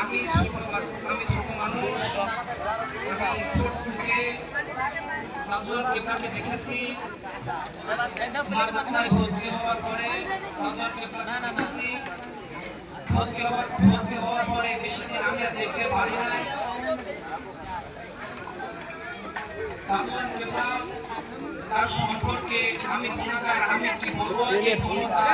আমি ছোট আমি ছোট মানুষ। আমি থেকে রাজুর কেবলাকে দেখেছি। মাদ্রাসায় হওয়ার পরে রাজুর কেবলাকে দেখেছি। ভর্তি হওয়ার হওয়ার পরে বেশি তার সম্পর্কে আমি গুণাগার আমি কি বলব? ক্ষমতা